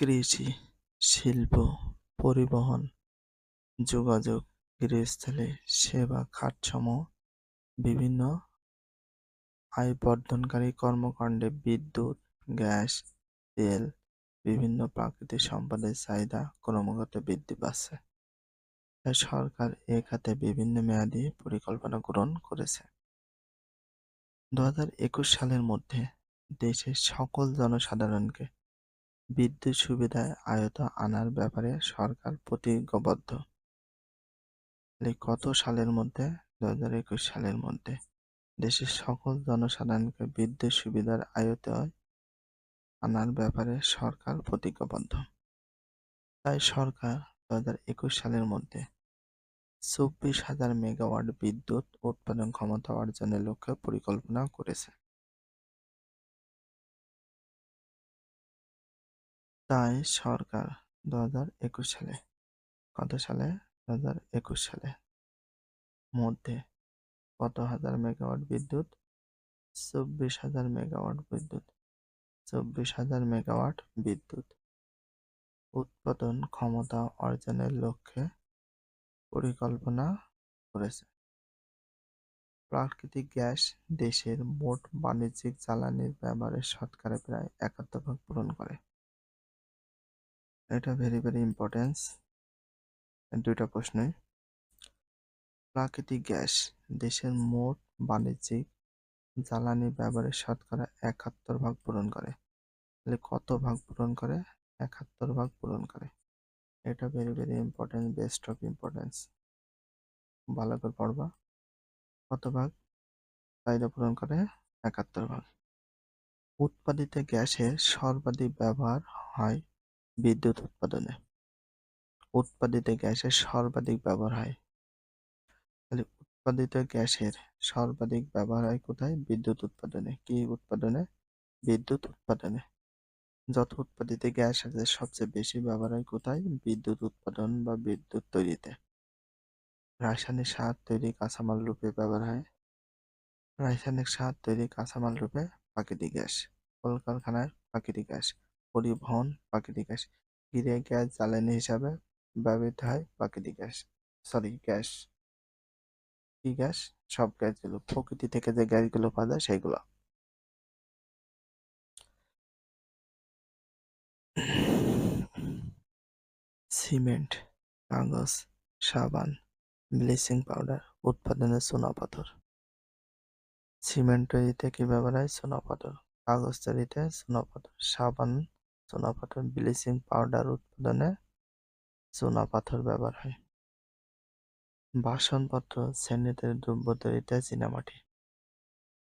কৃষি, শিল্প, পরিবহন, যোগাযোগ, গৃহস্থালী, সেবা খাতসমূহ বিভিন্ন আয়বর্ধনকারী কর্মকাণ্ডে বিদ্যুৎ, গ্যাস, তেল, বিভিন্ন প্রাকৃতিক সম্পদের চাহিদা ক্রমাগত বৃদ্ধি পাচ্ছে। তাই সরকার এ খাতে বিভিন্ন মেয়াদী পরিকল্পনা গ্রহণ করেছে। দু হাজার একুশ সালের মধ্যে দেশের সকল জনসাধারণকে বিদ্যুৎ সুবিধায় আয়ত আনার ব্যাপারে সরকার প্রতিজ্ঞাবদ্ধ। কত সালের মধ্যে দুই হাজার একুশ সালের মধ্যে দেশের সকল জনসাধারণকে বিদ্যুৎ সুবিধার আয়তায় আনার ব্যাপারে সরকার প্রতিজ্ঞাবদ্ধ। তাই সরকার দু হাজার একুশ সালের মধ্যে চব্বিশ হাজার মেগাওয়াট বিদ্যুৎ উৎপাদন ক্ষমতা অর্জনের লক্ষ্যে পরিকল্পনা করেছে। তাই সরকার দু হাজার একুশ সালে, কত সালে? দু হাজার একুশ সালে। মধ্যে কত হাজার মেগাওয়াট বিদ্যুৎ? চব্বিশ হাজার মেগাওয়াট বিদ্যুৎ। চব্বিশ হাজার মেগাওয়াট বিদ্যুৎ। উৎপাদন ক্ষমতা অর্জনের লক্ষ্যে পরিকল্পনা করেছে। প্রাকৃতিক গ্যাস দেশের মোট বাণিজ্যিক জ্বালানির ব্যবহারের শতকরা প্রায় একাত্তর ভাগ পূরণ করে। এটা ভেরি ভেরি ইম্পর্টেন্স দুইটা প্রশ্নই। প্রাকৃতিক গ্যাস দেশের মোট বাণিজ্যিক জ্বালানি ব্যবহারের শতকরা একাত্তর ভাগ পূরণ করে। তাহলে কত ভাগ পূরণ করে? একাত্তর ভাগ পূরণ করে। এটা very very important best of importance ভালো করে পড়বা। কত ভাগ? চাহিদা পূরণ করে একাত্তর ভাগ। উৎপাদিত গ্যাসের সর্বাধিক ব্যবহার হয় বিদ্যুৎ উৎপাদনে। উৎপাদিত গ্যাসের সর্বাধিক ব্যবহার হয়। তাহলে উৎপাদিত গ্যাসের সর্বাধিক ব্যবহার হয় কোথায়? বিদ্যুৎ উৎপাদনে। কি উৎপাদনে? বিদ্যুৎ উৎপাদনে। যত উৎপাদিত গ্যাস আছে, সবচেয়ে বেশি ব্যবহার হয় কোথায়? বিদ্যুৎ উৎপাদন বা বিদ্যুৎ তৈরিতে। রাসায়নিক সার তৈরি কাঁচামাল রূপে ব্যবহার হয়। রাসায়নিক সার তৈরি কাঁচামাল রূপে প্রাকৃতিক গ্যাস। কলকারখানায় প্রাকৃতিক গ্যাস। পরিবহন, প্রাকৃতিক গ্যাস গৃহে গ্যাস জ্বালানি হিসাবে ব্যবহৃত হয় প্রাকৃতিক গ্যাস সরি গ্যাস। কি গ্যাস? সব গ্যাসগুলো প্রকৃতি থেকে যে গ্যাসগুলো পাওয়া যায় সেইগুলো। সিমেন্ট, কাগজ, সাবান, ব্লিচিং পাউডার, উৎপাদনে চুনাপাথর সিমেন্ট তৈরিতে কি ব্যবহার হয়? চুনাপাথর কাগজ তৈরিতে চুনাপাথর সাবান চুনাপাথর ব্লিচিং পাউডার উৎপাদনে চুনাপাথর ব্যবহার হয়। বাসনপত্র স্যানিটারি দ্রব্য তৈরিতে চীনামাটি।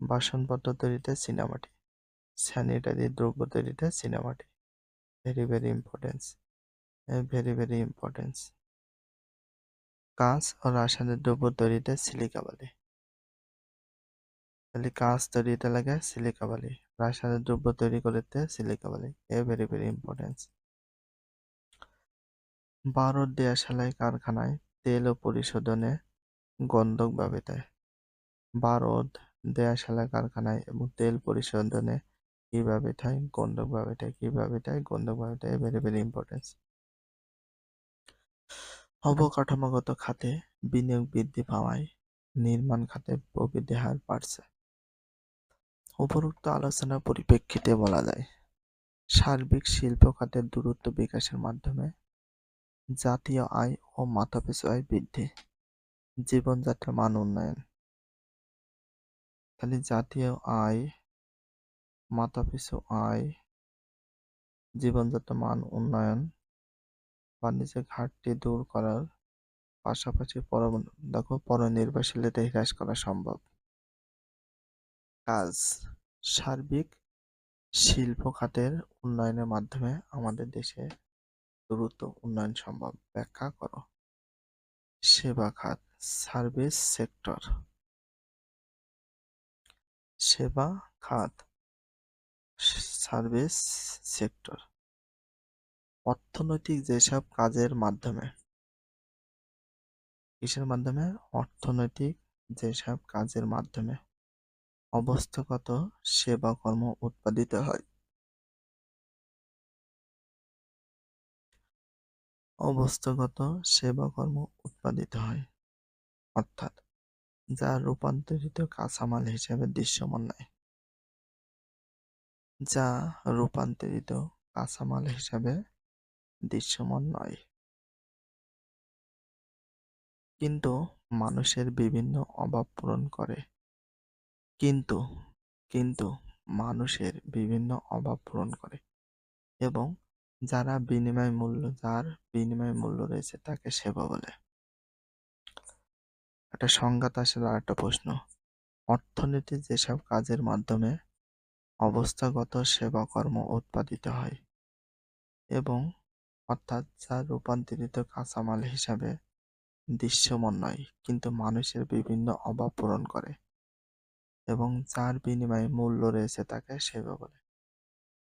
বাসনপত্র তৈরিতে চীনামাটি। স্যানিটারি দ্রব্য তৈরিতে চীনামাটি। Very very importance very very importance কাঁচ ও রাসায়নিক দ্রব্য তৈরিতে সিলিকা বালি। তাহলে কাঁচ তৈরিতে লাগে সিলিকা বালি। রাসায়নিক দ্রব্য তৈরি করতে সিলিকা বালি। এ ভেরি ভেরি ইম্পর্টেন্স ভারত দেয়াশালাই কারখানায় তেল ও পরিশোধনে গন্ধক ব্যবহৃত হয়। ভারত দেয়াশালাই কারখানায় এবং তেল পরিশোধনে কি ব্যবহৃত হয়? গন্ধক ব্যবহৃত হয়। কি ব্যবহৃত হয়? গন্ধক ব্যবহৃত হয়। ভেরি ভেরি ইম্পর্টেন্স অবকাঠামোগত খাতে বিনিয়োগ বৃদ্ধি পাওয়ায় নির্মাণ খাতে প্রবৃদ্ধি হার বাড়ছে। উপরোক্ত আলোচনার পরিপ্রেক্ষিতে বলা যায়, সার্বিক শিল্প খাতের দূরত্ব বিকাশের মাধ্যমে জাতীয় আয় ও মাথাপিছু আয় বৃদ্ধি, জীবনযাত্রার মান উন্নয়ন। তাহলে জাতীয় আয়, মাথাপিছু আয়, জীবনযাত্রার মান উন্নয়ন বাণিজ্যিক ঘাটতি দূর করার পাশাপাশি পর দেখো পরনির্ভরশীলতা হ্রাস করা সম্ভব। কাজ সার্বিক শিল্প খাতের উন্নয়নের মাধ্যমে আমাদের দেশে দ্রুত উন্নয়ন সম্ভব। ব্যাখ্যা করো। সেবা খাত, সার্ভিস সেক্টর। সেবা খাত, সার্ভিস সেক্টর। অর্থনৈতিক যেসব কাজের মাধ্যমে, কিসের মাধ্যমে? অর্থনৈতিক যেসব কাজের মাধ্যমে। অবস্থাগত সেবা কর্ম উৎপাদিত হয়। অবস্থাগত সেবাকর্ম উৎপাদিত হয়, অর্থাৎ যা রূপান্তরিত কাঁচামাল হিসেবে দৃশ্যমান নয়। যা রূপান্তরিত কাঁচামাল হিসেবে দৃশ্যমান নয়। কিন্তু মানুষের বিভিন্ন অভাব পূরণ করে। কিন্তু কিন্তু মানুষের বিভিন্ন অভাব পূরণ করে এবং যারা বিনিময় মূল্য, যার বিনিময় মূল্য রয়েছে তাকে সেবা বলে। একটা সংজ্ঞাত আসলে আর একটা প্রশ্ন। অর্থনীতি যেসব কাজের মাধ্যমে অবস্থাগত সেবাকর্ম উৎপাদিত হয় এবং অর্থাৎ যা রূপান্তরিত কাঁচামাল হিসাবে দৃশ্যমান নয়, কিন্তু মানুষের বিভিন্ন অভাব পূরণ করে। এবং যার বিনিময়ে মূল্য রয়েছে তাকে সেবা বলে।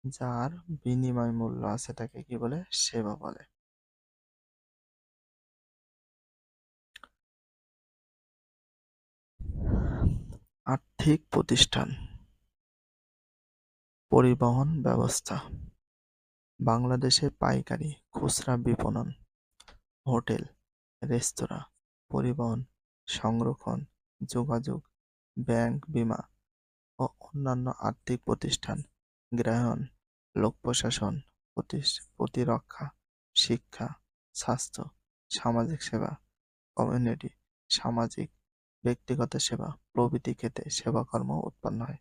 যার বিনিময় মূল্য আছে তাকে কি বলে? সেবা বলে। আর্থিক প্রতিষ্ঠান। পরিবহন ব্যবস্থা। বাংলাদেশে পাইকারি, খুচরা বিপণন, হোটেল, রেস্তোরাঁ, পরিবহন, সংরক্ষণ, যোগাযোগ ব্যাংক বিমা ও অন্যান্য আর্থিক প্রতিষ্ঠান গ্রহণ লোক প্রশাসন প্রতিরক্ষা, শিক্ষা, স্বাস্থ্য, সামাজিক সেবা কমিউনিটি সামাজিক, ব্যক্তিগত সেবা, প্রভৃতি ক্ষেত্রে সেবাকর্ম উৎপন্ন হয়।